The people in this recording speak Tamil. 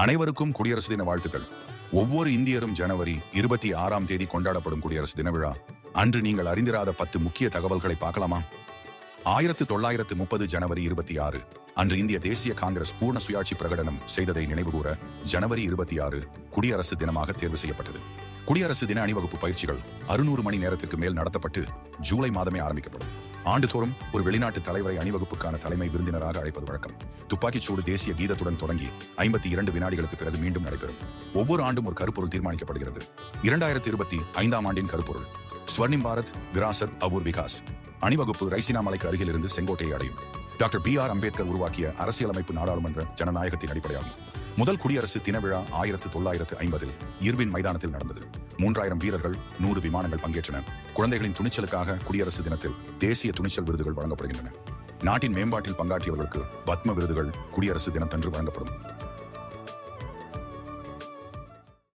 அனைவருக்கும் குடியரசு தின வாழ்த்துக்கள். ஒவ்வொரு இந்தியரும் ஜனவரி இருபத்தி ஆறாம் தேதி கொண்டாடப்படும் குடியரசு தின விழா. அன்று நீங்கள் அறிந்திராத பத்து முக்கிய தகவல்களை பார்க்கலாமா? ஆயிரத்து தொள்ளாயிரத்து முப்பது ஜனவரி இருபத்தி ஆறு. அன்று இந்திய தேசிய காங்கிரஸ் பூர்ண சுயாட்சி பிரகடனம் செய்ததை நினைவுகூர ஜனவரி இருபத்தி ஆறு குடியரசு தினமாக தேர்வு செய்யப்பட்டது. குடியரசு தின அணிவகுப்பு பயிற்சிகள் அறுநூறு மணி நேரத்திற்கு மேல் நடத்தப்பட்டு ஜூலை மாதமே ஆரம்பிக்கப்படும். ஆண்டுதோறும் ஒரு வெளிநாட்டு தலைவரை அணிவகுப்புக்கான தலைமை விருந்தினராக அழைப்பது வழக்கம். துப்பாக்கிச்சூடு தேசிய கீதத்துடன் தொடங்கி ஐம்பத்தி இரண்டு வினாடிகளுக்கு பிறகு மீண்டும் நடைபெறும். ஒவ்வொரு ஆண்டும் ஒரு கருப்பொருள் தீர்மானிக்கப்படுகிறது. இரண்டாயிரத்தி இருபத்தி ஐந்தாம் ஆண்டின் கருப்பொருள். ஸ்வர்ணிம் பாரத் விராசத் அபூர் விகாஸ். அணிவகுப்பு ரைசினா மலைக்கு அருகில் இருந்து செங்கோட்டையை அடையும். டாக்டர் பி ஆர் அம்பேத்கர் உருவாக்கிய அரசியலமைப்பு நாடாளுமன்ற ஜனநாயகத்தின் அடிப்படையாகும். முதல் குடியரசு தின விழா ஆயிரத்து தொள்ளாயிரத்து ஐம்பதில் இர்வின் மைதானத்தில் நடந்தது. மூன்றாயிரம் வீரர்கள் நூறு விமானங்கள் பங்கேற்றன. குழந்தைகளின் துணிச்சலுக்காக குடியரசு தினத்தில் தேசிய துணிச்சல் விருதுகள் வழங்கப்படுகின்றன. நாட்டின் மேம்பாட்டில் பங்காற்றியவர்களுக்கு பத்ம விருதுகள் குடியரசு தினத்தன்று வழங்கப்படும்.